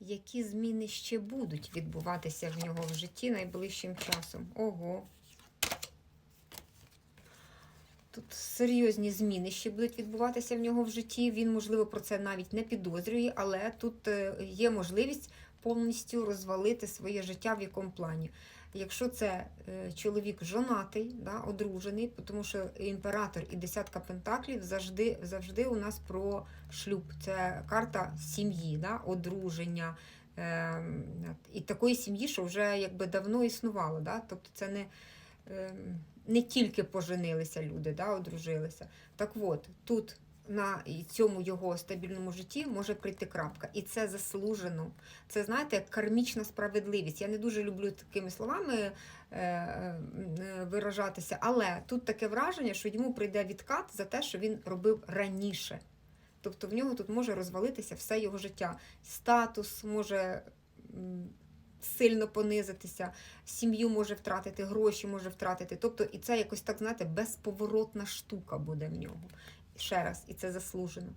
які зміни ще будуть відбуватися в нього в житті найближчим часом. Ого. Тут серйозні зміни ще будуть відбуватися в нього в житті. Він, можливо, про це навіть не підозрює, але тут е, є можливість повністю розвалити своє життя в якому плані. Якщо це е, чоловік жонатий, да, одружений, тому що імператор і десятка пентаклів завжди, завжди у нас про шлюб. Це карта сім'ї, да, одруження. Е, і такої сім'ї, що вже якби давно існувало. Да? Тобто це не, е, не тільки поженилися люди, да, одружилися. Так от, тут на цьому його стабільному житті може прийти крапка. І це заслужено. Це, знаєте, кармічна справедливість. Я не дуже люблю такими словами е, е, виражатися, але тут таке враження, що йому прийде відкат за те, що він робив раніше. Тобто в нього тут може розвалитися все його життя. Статус може сильно понизитися, сім'ю може втратити, гроші може втратити. Тобто, і це якось так, знаєте, безповоротна штука буде в нього. Ще раз, і це заслужено.